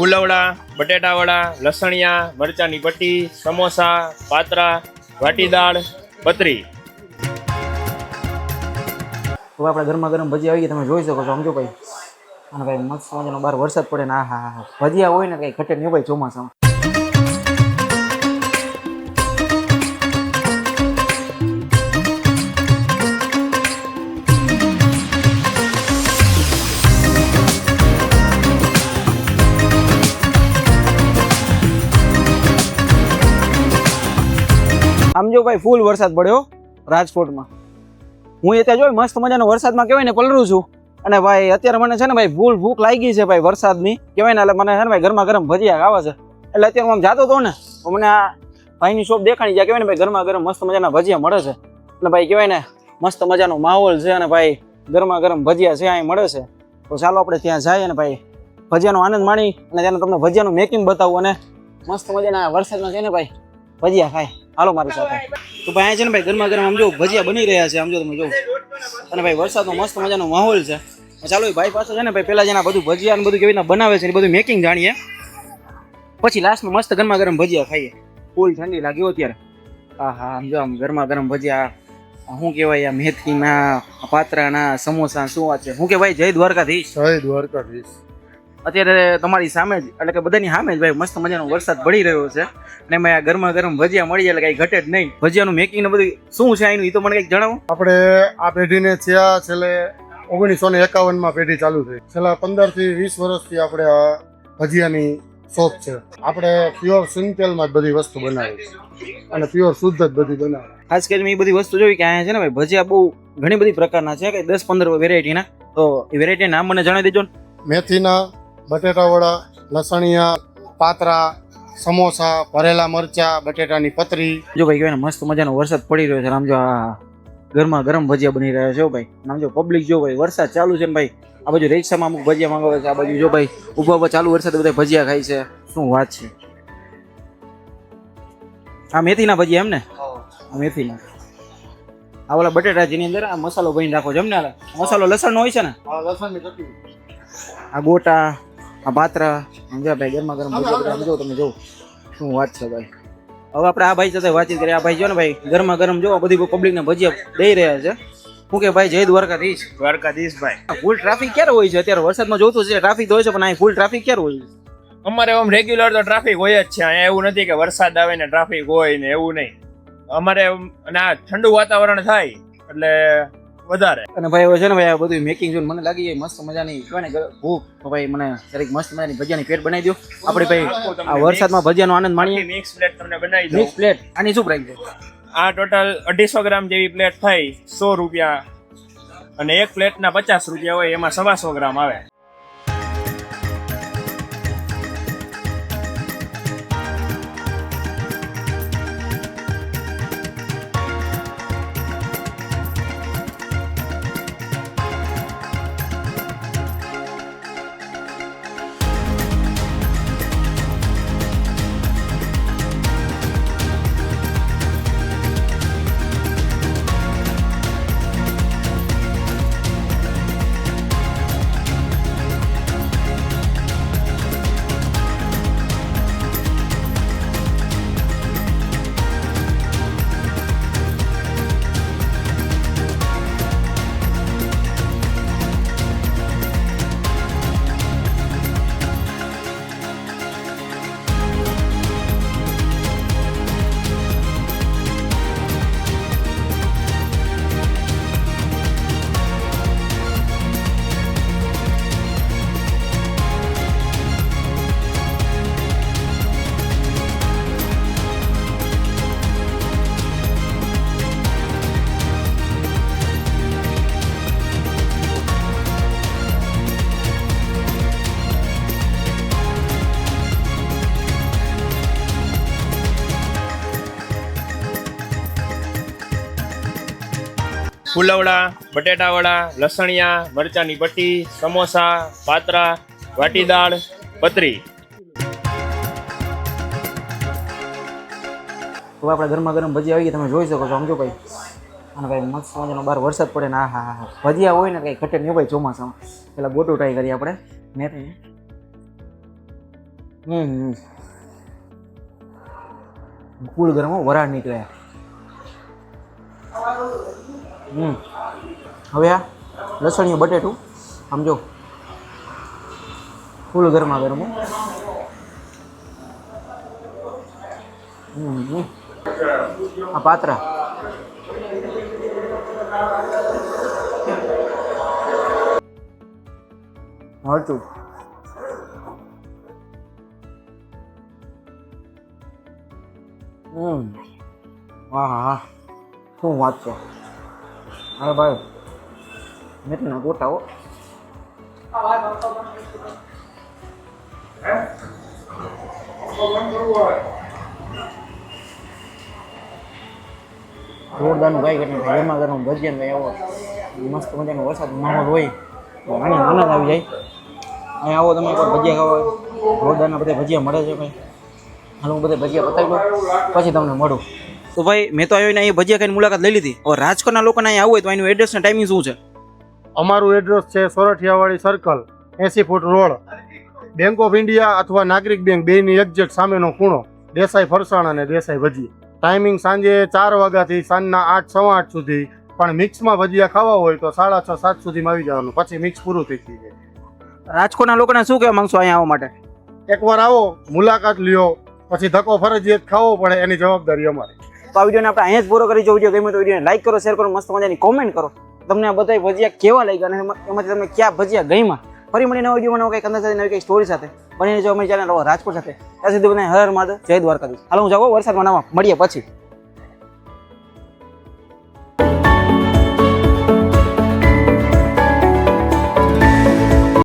ફુલવડા, બટેટાવડા, લસણિયા, મરચાંની પટ્ટી, સમોસા, પાતરા, વાટી દાળ પતરી તો આપણે ગરમા ગરમ ભજીયા આવી તમે જોઈ શકો છો, સમજો ભાઈ. અને ભાઈ મસ્ત મજાનો બહાર વરસાદ પડે ને આ હા હા ભજીયા હોય ને કંઈ ઘટે નહીં ભાઈ ચોમાસામાં. આમ જો ભાઈ ફૂલ વરસાદ પડ્યો રાજકોટમાં. હું એ ત્યાં જોઈ મસ્ત મજાનો વરસાદમાં કહેવાય ને પલરું છું. અને ભાઈ, અત્યારે મને છે ને ભાઈ ફૂલ ભૂખ લાગી છે ભાઈ વરસાદની. કહેવાય ને, એટલે મને છે ને ભાઈ ગરમા ગરમ ભજીયા આવે છે. એટલે અત્યારે આમ જાતો હતો ને મને આ ભાઈની શોપ દેખાણી જ્યાં કહેવાય ને ભાઈ ગરમા ગરમ મસ્ત મજાના ભજીયા મળે છે. એટલે ભાઈ, કહેવાય ને, મસ્ત મજાનો માહોલ છે અને ભાઈ ગરમા ગરમ ભજીયા છે, અહીં મળે છે. તો ચાલો આપણે ત્યાં જઈએ ને ભાઈ, ભજીયાનો આનંદ માણી અને ત્યાંનું તમને ભજીયાનું મેકિંગ બતાવું અને મસ્ત મજાના વરસાદમાં છે ને ભાઈ ભજીયા ખાય. હાલો મારી સાથે. તો ભાઈ છે ને ભાઈ, ગરમા ગરમ આમ જો ભજીયા બની રહ્યા છે, આમ જો તમે જો. અને ભાઈ વરસાદનો મસ્ત મજાનો માહોલ છે. ચાલો ભાઈ પાસે છે ને ભાઈ, પેલા જેના બધું ભજીયા ને બધું કેવી રીતના બનાવે છે એ બધું મેકિંગ જાણીએ. પછી લાસ્ટમાં મસ્ત ગરમા ગરમ ભજીયા ખાઈએ. ફૂલ ઠંડી લાગી હોય ત્યારે હા આમ જો આમ ગરમા ગરમ ભજીયા. શું કહેવાય, આ મેથીના પાત્રાના સમોસા શું વાત છે? શું કે ભાઈ જય દ્વારકાધીશ. જય દ્વારકાધીશ. અત્યારે તમારી સામે જ એટલે કે બધાની સામે જ ભાઈ મસ્ત મજાનો વરસાદ પડી રહ્યો છે. ને મેં આ ગરમા ગરમ ભજીયા મળી જાય એટલે કઈ ઘટે જ નહીં. ભજીયાનું મેકિંગ ને બધું શું છે એનું એ તો મને કંઈક જણાવો. આપણે આ પેઢીને થયા છેલ્લે ઓગણીસો ને એકાવનમાં પેઢી ચાલુ થઈ. છેલ્લા પંદરથી વીસ વર્ષથી આપણે આ ભજીયાની શોપ છે. આપણે પ્યોર સિંગતેલમાં જ બધી વસ્તુ બનાવી અને પ્યોર શુદ્ધ જ બધી બનાવી ખાસ કરીને મેં એ બધી વસ્તુ જોઈ કે અહીંયા છે ને ભાઈ ભજીયા બહુ ઘણી બધી પ્રકારના છે કે દસ પંદર વેરાયટીના તો એ વેરાયટી નામ મને જણાવી દેજો મેથીના બટેટાવડા લસણિયા પાતરા સમોસા ભરેલા મરચા બટેટાની પતરી. જો ભાઈ કહેવાય મસ્ત મજાનો વરસાદ પડી રહ્યો છે આમ જો આ ગરમા ગરમ ભજીયા બની રહ્યા છે ભાઈ. આમ જો પબ્લિક જો ભાઈ વરસાદ ચાલુ છે ને ભાઈ આ બાજુ રિક્ષામાં અમુક ભજીયા માંગાવે છે આ બાજુ જો ભાઈ ઊભા ઊભા ચાલુ વરસાદ બધા ભજીયા ખાય છે. શું વાત છે? આ મેથીના ભજીયા એમ ને? આ મેથીના. આ ઓલા બટેટા જેની અંદર આ મસાલો ભરીને રાખો છો એમ ને મસાલો લસણનો હોય છે ને? લસણની ચટણી. આ ગોટા આ પાત્રા સમજ્યા ભાઈ ગરમા ગરમ ભજીયા સમજો તમે જો શું વાત છે ભાઈ. હવે આપણે આ ભાઈ સાથે વાતચીત કરીએ. આ ભાઈ જો ને ભાઈ ગરમા ગરમ જો બધી પબ્લિકને ભજીયા દઈ રહ્યા છે. હું કે ભાઈ જય દ્વારકાધીશ. દ્વારકાધીશ ભાઈ. ફૂલ ટ્રાફિક ક્યારે હોય છે? અત્યારે વરસાદમાં જોતું છે ટ્રાફિક તો હોય છે પણ અહીં ફૂલ ટ્રાફિક ક્યારે હોય છે? અમારે આમ રેગ્યુલર તો ટ્રાફિક હોય જ છે. અહીંયા એવું નથી કે વરસાદ આવે ને ટ્રાફિક હોય ને એવું નહીં. અમારે અને આ ઠંડુ વાતાવરણ થાય એટલે વધારે. અને ભાઈ હવે છે ને ભાઈ આ બધું મેકિંગ જોઈને મને લાગી જાય મસ્ત મજાની કહેવાય ને ભૂખ. ભાઈ મને દરેક મસ્ત મજાની ભજીયાની પ્લેટ બનાવી દો આપણે ભાઈ આ વરસાદમાં ભજીયાનો આનંદ માણીએ. મિક્સ પ્લેટ તમને બનાવી દઉં. મિક્સ પ્લેટ આની શું પ્રાઇસ છે? આ ટોટલ અઢીસો ગ્રામ જેવી પ્લેટ થાય સો રૂપિયા. અને એક પ્લેટના પચાસ રૂપિયા હોય એમાં સવાસો ગ્રામ આવે. ફુલવડા, બટેટાવડા, લસણિયા, મરચાંની પટ્ટી સમોસા, પાતરા, વાટી દાળ પતરી તો આપણે ગરમા ગરમ ભજીયા આવી ગયા તમે જોઈ શકો છો, સમજો ભાઈ. અને ભાઈ મસ્ત મજાનો બહાર વરસાદ પડે ને આ હા હા ભજીયા હોય ને કંઈ ઘટે નહીં ભાઈ ચોમાસામાં. પેલા ગોટો ટ્રાય કરીએ આપણે. મેથી હમ કુલ ગરમ વરાળ નીકળે હમ. હવે આ લસણીયું બટેટું, આમ જો. ફૂલ ગરમા ગરમ. આ પાત્રા. મરચું હમ. હા હા. શું વાત છે? અરે ભાઈ. મેથીના ગોટા હો. જોરદારનું ગાય કરીને ગરમા ગરમ ભજીયા ભાઈ આવો. મસ્ત મજાનો વરસાદ માહોલ હોય. તો આને આનંદ આવી જાય. અહીં આવો તમે એકવાર ભજીયા ખાવા. જોરદારના બધા ભજીયા મળે છે ભાઈ. હાલ હું બધા ભજીયા પતાવી દઉં. પછી તમને મળું. તો ભાઈ મેં તો આવીને અહીં ભજીયા ખાઈને મુલાકાત લઈ લીધી. હવે રાજકોટના લોકોને અહીં આવવું હોય તો એનું એડ્રેસ ને ટાઈમિંગ શું છે? અમારું એડ્રેસ છે Sorathiyawadi circle AC foot road. Bank of India અથવા નાગરિક બેંક બેની એક્ઝેક્ટ સામેનો ખૂણો. દેસાઈ ફરસાણ અને દેસાઈ ભજીયા. ટાઈમિંગ સાંજે ચાર વાગ્યાથી સાંજના આઠ સવા આઠ સુધી. પણ મિક્સમાં ભજીયા ખાવા હોય તો સાડા છ સાત સુધીમાં આવી જવાનું. પછી મિક્સ પૂરું થઈ જાય. રાજકોટના લોકોને શું કહેવા માંગશો અહીંયા આવવા માટે? એકવાર આવો મુલાકાત લ્યો. પછી ધક્કો ફરજિયાત ખાવો પડે એની જવાબદારી અમારી. તો આ વિડીયોને આપણે અહીંયા જ પૂરો કરી જો વીડિયો ગમે તો વિડીયોને લાઈક કરો શેર કરો, મસ્ત મજાની કોમેન્ટ કરો. તમને આ બધા ભજીયા કેવા લાગ્યા અને એમાં- એમાંથી તમને ક્યાં ભજીયા ગઈમાં ફરી મળીને નવા વીડિયો બનાવો કંઈક અંદર નવી કંઈક સ્ટોરી સાથે. બનીને જો અમે ચેનલ રાજકોટ સાથે. ત્યાં સુધી બને હર માધવ જય દ્વારકાધીશ. હાલો, હું જાઉં વરસાદ નાવા. મળીએ પછી.